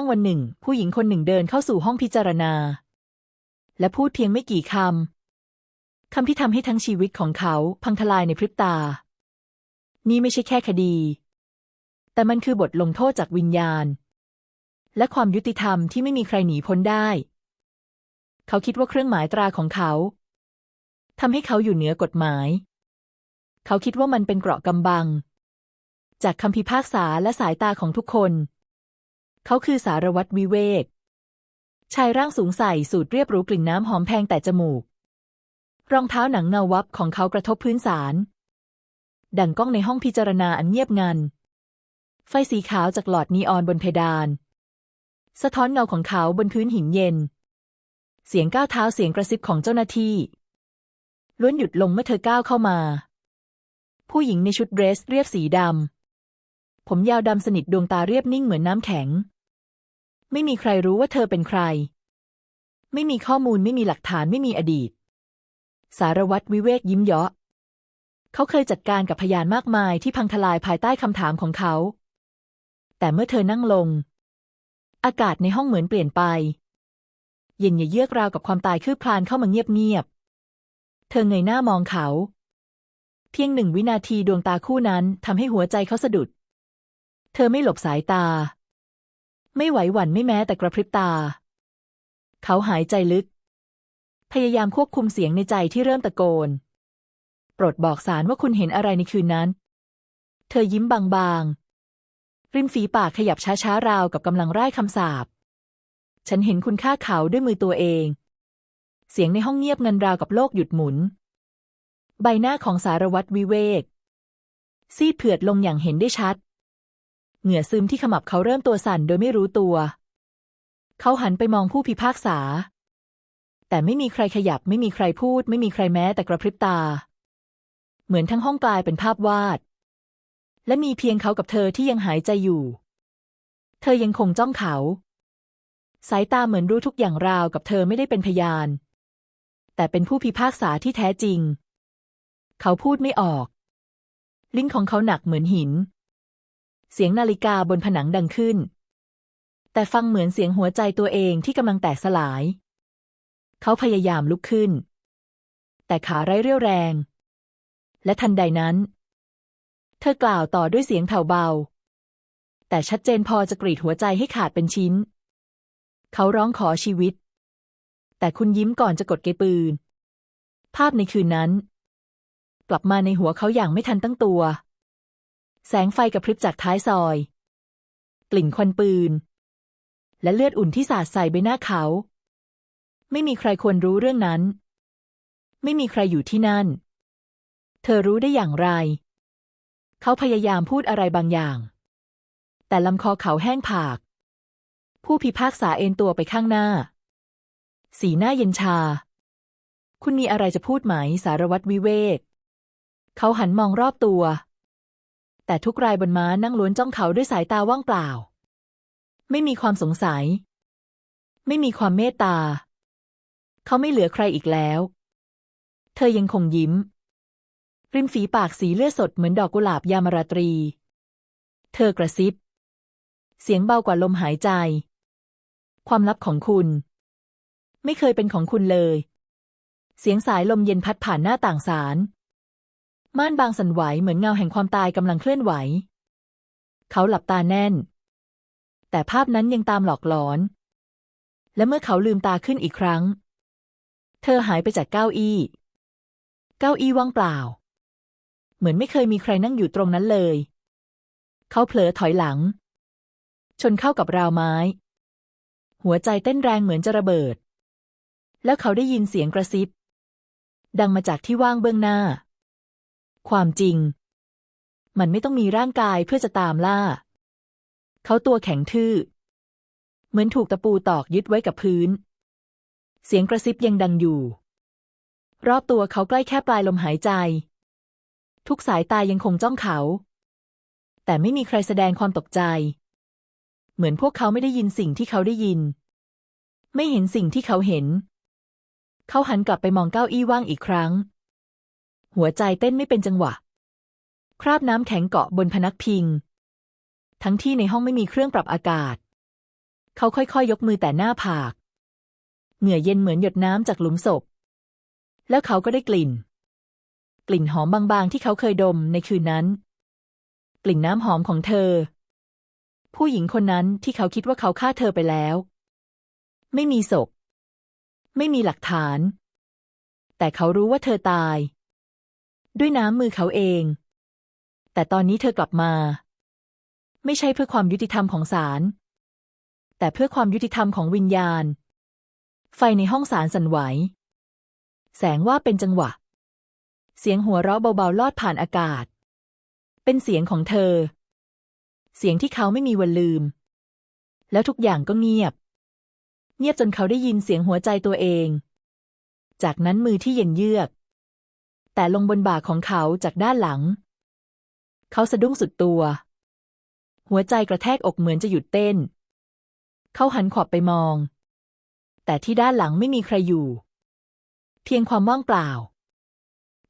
งวันหนึ่ง ผู้หญิงคนหนึ่งเดินเข้าสู่ห้องพิจารณา และพูดเพียงไม่กี่คำ คำที่ทำให้ทั้งชีวิตของเขาพังทลายในพริบตา นี่ไม่ใช่แค่คดี แต่มันคือบทลงโทษจากวิญญาณ และความยุติธรรมที่ไม่มีใครหนีพ้นได้ เขาคิดว่าเครื่องหมายตราของเขาทำให้เขาอยู่เหนือกฎหมาย เขาคิดว่ามันเป็นเกราะกำบัง จากคำพิพากษาและสายตาของทุกคน เขาคือสารวัตรวิเวก ชายร่างสูงใส่สูทเรียบหรูกลิ่นน้ำหอมแพงแต่จมูก รองเท้าหนังเงาวับของเขากระทบพื้นศาลดังก้องในห้องพิจารณาอันเงียบงัน ไฟสีขาวจากหลอดนีออนบนเพดาน สะท้อนเงาของเขาบนพื้นหินเย็น เสียงก้าวเท้าเสียงกระซิบของเจ้าหน้าที่ ล้วนหยุดลงเมื่อเธอก้าวเข้ามา ผู้หญิงในชุดเดรสเรียบสีดำ ผมยาวดำสนิทดวงตาเรียบนิ่งเหมือนน้ำแข็ง ไม่มีใครรู้ว่าเธอเป็นใคร ไม่มีข้อมูลไม่มีหลักฐานไม่มีอดีต สารวัตรวิเวกยิ้มเยาะ เขาเคยจัดการกับพยานมากมายที่พังทลายภายใต้คำถามของเขา แต่เมื่อเธอนั่งลง อากาศในห้องเหมือนเปลี่ยนไป เย็นเยือกราวกับความตายคืบคลานเข้ามาเงียบๆ เธอเงยหน้ามองเขา เพียงหนึ่งวินาทีดวงตาคู่นั้นทำให้หัวใจเขาสะดุด เธอไม่หลบสายตา ไม่ไหวหวั่นไม่แม้แต่กระพริบตา เขาหายใจลึก พยายามควบคุมเสียงในใจที่เริ่มตะโกน โปรดบอกสารว่าคุณเห็นอะไรในคืนนั้น เธอยิ้มบางๆ ริมฝีปากขยับช้าๆราวกับกำลังร่ายคำสาปฉันเห็นคุณฆ่าเขาด้วยมือตัวเอง เสียงในห้องเงียบเงันราวกับโลกหยุดหมุน ใบหน้าของสารวัตรวิเวก ซีดเผือดลงอย่างเห็นได้ชัด เหงื่อซึมที่ขมับเขาเริ่มตัวสั่นโดยไม่รู้ตัว เขาหันไปมองผู้พิพากษา แต่ไม่มีใครขยับ ไม่มีใครพูด ไม่มีใครแม้แต่กระพริบตา เหมือนทั้งห้องกลายเป็นภาพวาด และมีเพียงเขากับเธอที่ยังหายใจอยู่ เธอยังคงจ้องเขา สายตาเหมือนรู้ทุกอย่างราวกับเธอไม่ได้เป็นพยาน แต่เป็นผู้พิพากษาที่แท้จริง เขาพูดไม่ออก ลิ้นของเขาหนักเหมือนหิน เสียงนาฬิกาบนผนังดังขึ้น แต่ฟังเหมือนเสียงหัวใจตัวเองที่กำลังแตกสลาย เขาพยายามลุกขึ้น แต่ขาไร้เรี่ยวแรง และทันใดนั้น เธอกล่าวต่อด้วยเสียงแผ่วเบา แต่ชัดเจนพอจะกรีดหัวใจให้ขาดเป็นชิ้น เขาร้องขอชีวิต แต่คุณยิ้มก่อนจะกดเกปืน ภาพในคืนนั้น กลับมาในหัวเขาอย่างไม่ทันตั้งตัว แสงไฟกระพริบจากท้ายซอย กลิ่นควันปืน และเลือดอุ่นที่สาดใส่ใบหน้าเขา ไม่มีใครควรรู้เรื่องนั้น ไม่มีใครอยู่ที่นั่น เธอรู้ได้อย่างไร เขาพยายามพูดอะไรบางอย่าง แต่ลำคอเขาแห้งผาก ผู้พิพากษาเอนตัวไปข้างหน้า สีหน้าเย็นชา คุณมีอะไรจะพูดไหมสารวัตรวิเวก เขาหันมองรอบตัว แต่ทุกรายบนม้านั่งล้วนจ้องเขาด้วยสายตาว่างเปล่า ไม่มีความสงสัย ไม่มีความเมตตา เขาไม่เหลือใครอีกแล้ว เธอยังคงยิ้ม ริมฝีปากสีเลือดสดเหมือนดอกกุหลาบยามราตรี เธอกระซิบ เสียงเบากว่าลมหายใจ ความลับของคุณ ไม่เคยเป็นของคุณเลย เสียงสายลมเย็นพัดผ่านหน้าต่างศาล ม่านบางสั่นไหวเหมือนเงาแห่งความตายกำลังเคลื่อนไหว เขาหลับตาแน่น แต่ภาพนั้นยังตามหลอกหลอน และเมื่อเขาลืมตาขึ้นอีกครั้ง เธอหายไปจากเก้าอี้ เก้าอี้ว่างเปล่า เหมือนไม่เคยมีใครนั่งอยู่ตรงนั้นเลย เขาเผลอถอยหลัง ชนเข้ากับราวไม้ หัวใจเต้นแรงเหมือนจะระเบิด แล้วเขาได้ยินเสียงกระซิบ ดังมาจากที่ว่างเบื้องหน้า ความจริง มันไม่ต้องมีร่างกายเพื่อจะตามล่า เขาตัวแข็งทื่อ เหมือนถูกตะปูตอกยึดไว้กับพื้น เสียงกระซิบยังดังอยู่ รอบตัวเขาใกล้แค่ปลายลมหายใจ ทุกสายตายังคงจ้องเขา แต่ไม่มีใครแสดงความตกใจ เหมือนพวกเขาไม่ได้ยินสิ่งที่เขาได้ยิน ไม่เห็นสิ่งที่เขาเห็น เขาหันกลับไปมองเก้าอี้ว่างอีกครั้ง หัวใจเต้นไม่เป็นจังหวะ คราบน้ำแข็งเกาะบนพนักพิง ทั้งที่ในห้องไม่มีเครื่องปรับอากาศ เขาค่อยๆยกมือแต่หน้าผาก เหงื่อเย็นเหมือนหยดน้ำจากหลุมศพ แล้วเขาก็ได้กลิ่น กลิ่นหอมบางๆ ที่เขาเคยดมในคืนนั้น กลิ่นน้ำหอมของเธอ ผู้หญิงคนนั้นที่เขาคิดว่าเขาฆ่าเธอไปแล้ว ไม่มีศพ ไม่มีหลักฐาน แต่เขารู้ว่าเธอตาย ด้วยน้ำมือเขาเอง แต่ตอนนี้เธอกลับมา ไม่ใช่เพื่อความยุติธรรมของศาลแต่เพื่อความยุติธรรมของวิญญาณ ไฟในห้องศาลสั่นไหว แสงว่าเป็นจังหวะ เสียงหัวเราะเบาๆลอดผ่านอากาศ เป็นเสียงของเธอ เสียงที่เขาไม่มีวันลืม แล้วทุกอย่างก็เงียบ เงียบจนเขาได้ยินเสียงหัวใจตัวเอง จากนั้นมือที่เย็นเยือก แต่ลงบนบ่าของเขาจากด้านหลัง เขาสะดุ้งสุดตัว หัวใจกระแทกอกเหมือนจะหยุดเต้น เขาหันขวับไปมอง แต่ที่ด้านหลังไม่มีใครอยู่ เพียงความว่างเปล่า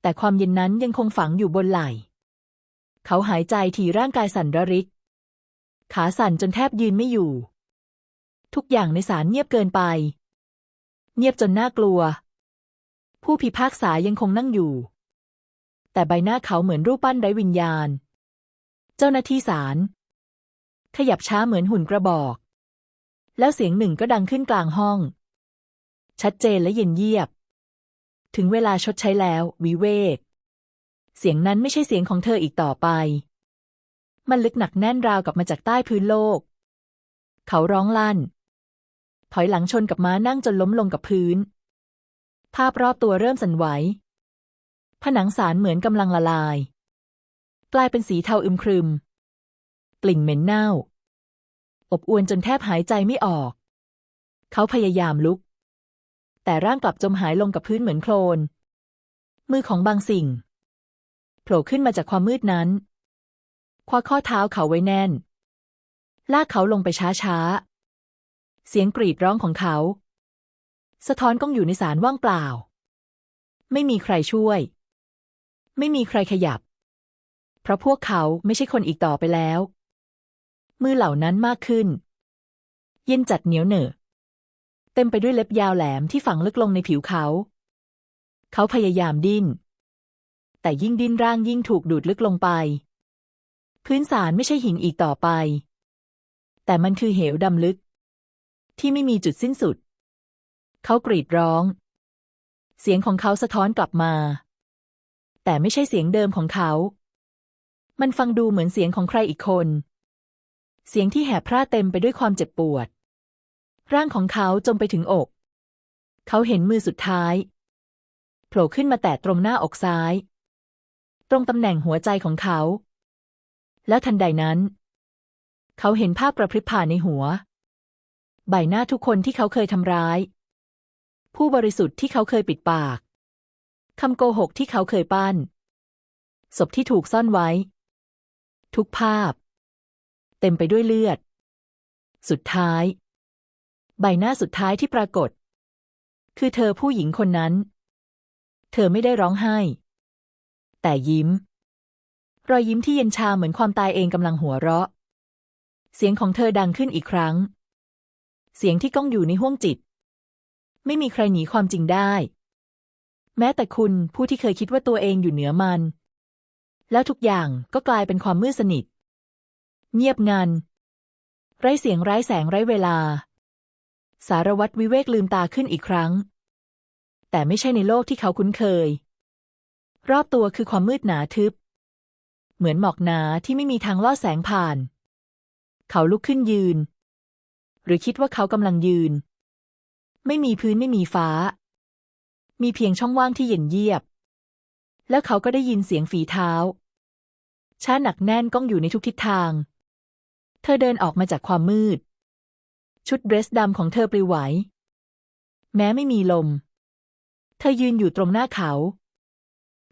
แต่ความเย็นนั้นยังคงฝังอยู่บนไหล่ เขาหายใจที่ร่างกายสั่นระริก ขาสั่นจนแทบยืนไม่อยู่ ทุกอย่างในศาลเงียบเกินไป เงียบจนน่ากลัวผู้พิพากษายังคงนั่งอยู่ แต่ใบหน้าเขาเหมือนรูปปั้นไร้วิญญาณ เจ้าหน้าที่ศาลขยับช้าเหมือนหุ่นกระบอก แล้วเสียงหนึ่งก็ดังขึ้นกลางห้อง ชัดเจนและเย็นเยียบ ถึงเวลาชดใช้แล้ว วิเวก เสียงนั้นไม่ใช่เสียงของเธออีกต่อไป มันลึกหนักแน่นราวกับมาจากใต้พื้นโลก เขาร้องลั่น ถอยหลังชนกับม้านั่งจนล้มลงกับพื้น ภาพรอบตัวเริ่มสั่นไหว ผนังสารเหมือนกำลังละลาย กลายเป็นสีเทาอึมครึม กลิ่นเหม็นเน่า อบอวนจนแทบหายใจไม่ออก เขาพยายามลุก แต่ร่างกลับจมหายลงกับพื้นเหมือนโคลน มือของบางสิ่งโผล่ขึ้นมาจากความมืดนั้นคว้าข้อเท้าเขาไว้แน่น ลากเขาลงไปช้าๆ เสียงกรีดร้องของเขา สะท้อนก้องอยู่ในสารว่างเปล่า ไม่มีใครช่วย ไม่มีใครขยับ เพราะพวกเขาไม่ใช่คนอีกต่อไปแล้ว มือเหล่านั้นมากขึ้น เย็นจัดเหนียวเหนอะเต็มไปด้วยเล็บยาวแหลมที่ฝังลึกลงในผิวเขา เขาพยายามดิ้น แต่ยิ่งดิ้นร่างยิ่งถูกดูดลึกลงไป พื้นสารไม่ใช่หินอีกต่อไป แต่มันคือเหวดำลึก ที่ไม่มีจุดสิ้นสุด เขากรีดร้อง เสียงของเขาสะท้อนกลับมา แต่ไม่ใช่เสียงเดิมของเขา มันฟังดูเหมือนเสียงของใครอีกคน เสียงที่แหบพร่าเต็มไปด้วยความเจ็บปวด ร่างของเขาจมไปถึงอก เขาเห็นมือสุดท้ายโผล่ขึ้นมาแตะตรงหน้าอกซ้าย ตรงตำแหน่งหัวใจของเขา แล้วทันใดนั้น เขาเห็นภาพกระพริบผ่านในหัว ใบหน้าทุกคนที่เขาเคยทำร้าย ผู้บริสุทธิ์ที่เขาเคยปิดปาก คำโกหกที่เขาเคยปั้น ศพที่ถูกซ่อนไว้ ทุกภาพ เต็มไปด้วยเลือด สุดท้าย ใบหน้าสุดท้ายที่ปรากฏ คือเธอผู้หญิงคนนั้น เธอไม่ได้ร้องไห้ แต่ยิ้ม รอยยิ้มที่เย็นชาเหมือนความตายเองกำลังหัวเราะ เสียงของเธอดังขึ้นอีกครั้ง เสียงที่ก้องอยู่ในห้วงจิต ไม่มีใครหนีความจริงได้ แม้แต่คุณผู้ที่เคยคิดว่าตัวเองอยู่เหนือมัน แล้วทุกอย่างก็กลายเป็นความมืดสนิท เงียบงัน ไร้เสียงไร้แสงไร้เวลา สารวัตรวิเวกลืมตาขึ้นอีกครั้ง แต่ไม่ใช่ในโลกที่เขาคุ้นเคย รอบตัวคือความมืดหนาทึบ เหมือนหมอกหนาที่ไม่มีทางลอดแสงผ่าน เขาลุกขึ้นยืน หรือคิดว่าเขากำลังยืน ไม่มีพื้นไม่มีฟ้า มีเพียงช่องว่างที่เย็นเยียบ แล้วเขาก็ได้ยินเสียงฝีเท้า ช้าหนักแน่นก้องอยู่ในทุกทิศทาง เธอเดินออกมาจากความมืด ชุดเดรสดำของเธอปลิวไหว แม้ไม่มีลม เธอยืนอยู่ตรงหน้าเขา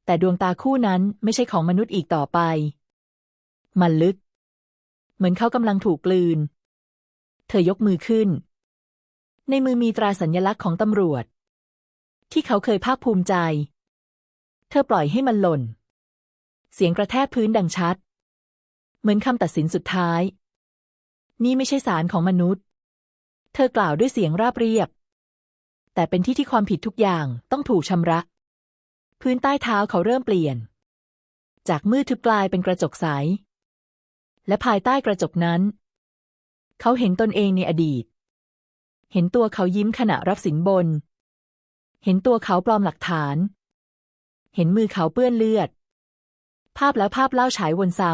แต่ดวงตาคู่นั้นไม่ใช่ของมนุษย์อีกต่อไป มันลึก เหมือนเขากำลังถูกกลืน เธอยกมือขึ้น ในมือมีตราสัญลักษณ์ของตำรวจ ที่เขาเคยภาคภูมิใจ เธอปล่อยให้มันหล่น เสียงกระแทกพื้นดังชัด เหมือนคำตัดสินสุดท้าย นี่ไม่ใช่สารของมนุษย์ เธอกล่าวด้วยเสียงราบเรียบ แต่เป็นที่ที่ความผิดทุกอย่างต้องถูกชำระ พื้นใต้เท้าเขาเริ่มเปลี่ยน จากมืดทึบกลายเป็นกระจกใส และภายใต้กระจกนั้น เขาเห็นตนเองในอดีตเห็นตัวเขายิ้มขณะรับสินบน เห็นตัวเขาปลอมหลักฐาน เห็นมือเขาเปื้อนเลือด ภาพแล้วภาพเล่าฉายวนซ้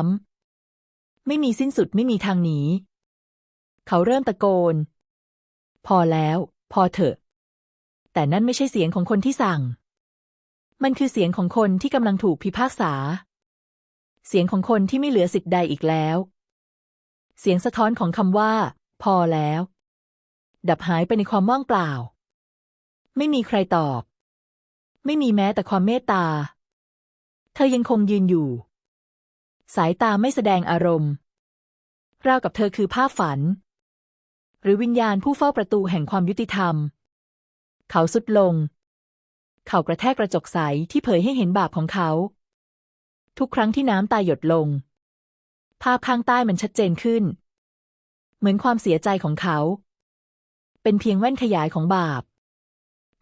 ำ ไม่มีสิ้นสุดไม่มีทางหนี เขาเริ่มตะโกน พอแล้ว พอเถอะ แต่นั่นไม่ใช่เสียงของคนที่สั่ง มันคือเสียงของคนที่กำลังถูกพิพากษา เสียงของคนที่ไม่เหลือสิทธิ์ใดอีกแล้ว เสียงสะท้อนของคำว่า พอแล้ว ดับหายไปในความว่างเปล่า ไม่มีใครตอบ ไม่มีแม้แต่ความเมตตา เธอยังคงยืนอยู่ สายตาไม่แสดงอารมณ์ ราวกับเธอคือภาพฝัน หรือวิญญาณผู้เฝ้าประตูแห่งความยุติธรรม เขาสุดลง เขากระแทกกระจกใสที่เผยให้เห็นบาปของเขา ทุกครั้งที่น้ำตาหยดลง ภาพข้างใต้มันชัดเจนขึ้น เหมือนความเสียใจของเขา เป็นเพียงแว่นขยายของบาป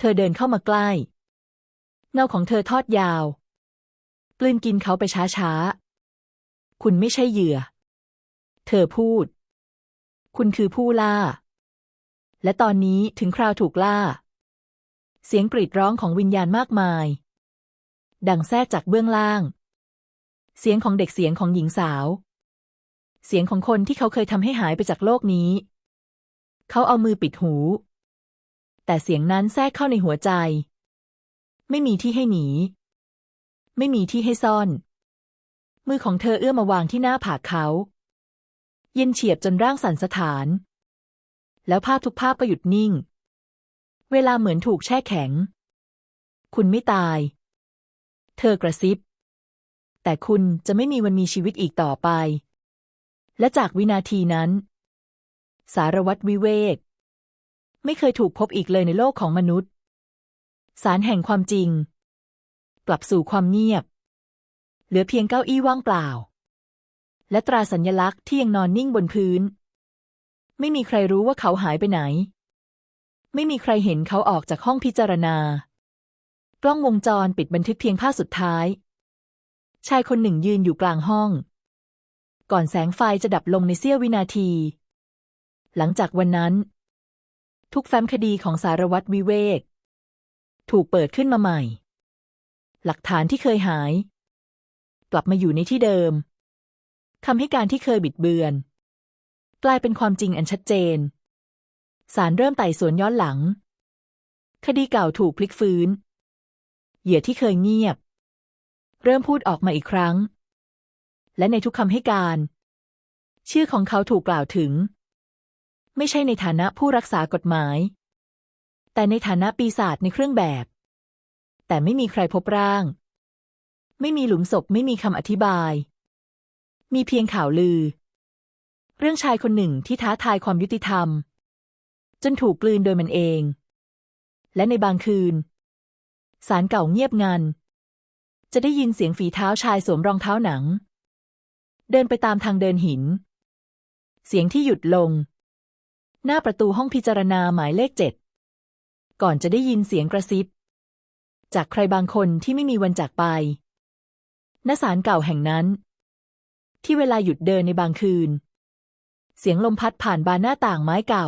เธอเดินเข้ามาใกล้ เงาของเธอทอดยาว กลืนกินเขาไปช้าๆ คุณไม่ใช่เหยื่อ เธอพูด คุณคือผู้ล่า และตอนนี้ถึงคราวถูกล่า เสียงกรีดร้องของวิญญาณมากมาย ดังแทรกจากเบื้องล่าง เสียงของเด็กเสียงของหญิงสาว เสียงของคนที่เขาเคยทำให้หายไปจากโลกนี้ เขาเอามือปิดหู แต่เสียงนั้นแทรกเข้าในหัวใจ ไม่มีที่ให้หนี ไม่มีที่ให้ซ่อน มือของเธอเอื้อมมาวางที่หน้าผากเขา เย็นเฉียบจนร่างสั่นสะท้าน แล้วภาพทุกภาพก็หยุดนิ่ง เวลาเหมือนถูกแช่แข็ง คุณไม่ตาย เธอกระซิบ แต่คุณจะไม่มีวันมีชีวิตอีกต่อไป และจากวินาทีนั้น สารวัตรวิเวก ไม่เคยถูกพบอีกเลยในโลกของมนุษย์ สารแห่งความจริง กลับสู่ความเงียบ เหลือเพียงเก้าอี้ว่างเปล่า และตราสัญญลักษณ์ที่ยังนอนนิ่งบนพื้น ไม่มีใครรู้ว่าเขาหายไปไหน ไม่มีใครเห็นเขาออกจากห้องพิจารณา กล้องวงจรปิดบันทึกเพียงภาพสุดท้าย ชายคนหนึ่งยืนอยู่กลางห้อง ก่อนแสงไฟจะดับลงในเสี้ยววินาที หลังจากวันนั้น ทุกแฟ้มคดีของสารวัตรวิเวก ถูกเปิดขึ้นมาใหม่ หลักฐานที่เคยหาย กลับมาอยู่ในที่เดิมคำให้การที่เคยบิดเบือน กลายเป็นความจริงอันชัดเจนศาลเริ่มไต่สวนย้อนหลัง คดีเก่าถูกพลิกฟื้น เหยื่อที่เคยเงียบ เริ่มพูดออกมาอีกครั้ง และในทุกคำให้การ ชื่อของเขาถูกกล่าวถึง ไม่ใช่ในฐานะผู้รักษากฎหมาย แต่ในฐานะปีศาจในเครื่องแบบ แต่ไม่มีใครพบร่าง ไม่มีหลุมศพไม่มีคำอธิบาย มีเพียงข่าวลือ เรื่องชายคนหนึ่งที่ท้าทายความยุติธรรม จนถูกกลืนโดยมันเอง และในบางคืนศาลเก่าเงียบงัน จะได้ยินเสียงฝีเท้าชายสวมรองเท้าหนัง เดินไปตามทางเดินหิน เสียงที่หยุดลง หน้าประตูห้องพิจารณาหมายเลขเจ็ด ก่อนจะได้ยินเสียงกระซิบ จากใครบางคนที่ไม่มีวันจากไปณศาลเก่าแห่งนั้น ที่เวลาหยุดเดินในบางคืน เสียงลมพัดผ่านบานหน้าต่างไม้เก่า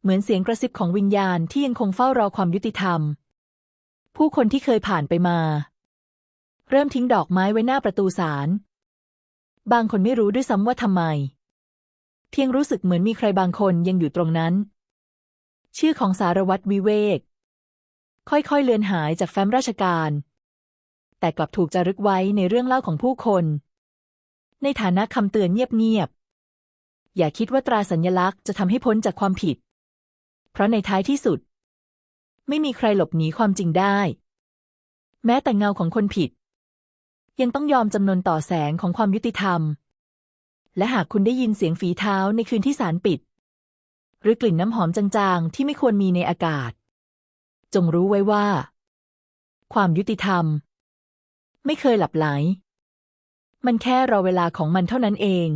เหมือนเสียงกระซิบของวิญญาณที่ยังคงเฝ้ารอความยุติธรรม ผู้คนที่เคยผ่านไปมา เริ่มทิ้งดอกไม้ไว้หน้าประตูศาลบางคนไม่รู้ด้วยซ้ำว่าทำไม เพียงรู้สึกเหมือนมีใครบางคนยังอยู่ตรงนั้น ชื่อของสารวัตรวิเวก ค่อยๆเลือนหายจากแฟ้มราชการ แต่กลับถูกจารึกไว้ในเรื่องเล่าของผู้คน ในฐานะคำเตือนเงียบๆ อย่าคิดว่าตราสัญญลักษณ์จะทำให้พ้นจากความผิด เพราะในท้ายที่สุด ไม่มีใครหลบหนีความจริงได้ แม้แต่เงาของคนผิด ยังต้องยอมจำนนต่อแสงของความยุติธรรม และหากคุณได้ยินเสียงฝีเท้าในคืนที่ศาลปิด หรือกลิ่นน้ำหอมจางๆ ที่ไม่ควรมีในอากาศ จงรู้ไว้ว่า ความยุติธรรม ไม่เคยหลับไหล มันแค่รอเวลาของมันเท่านั้นเอง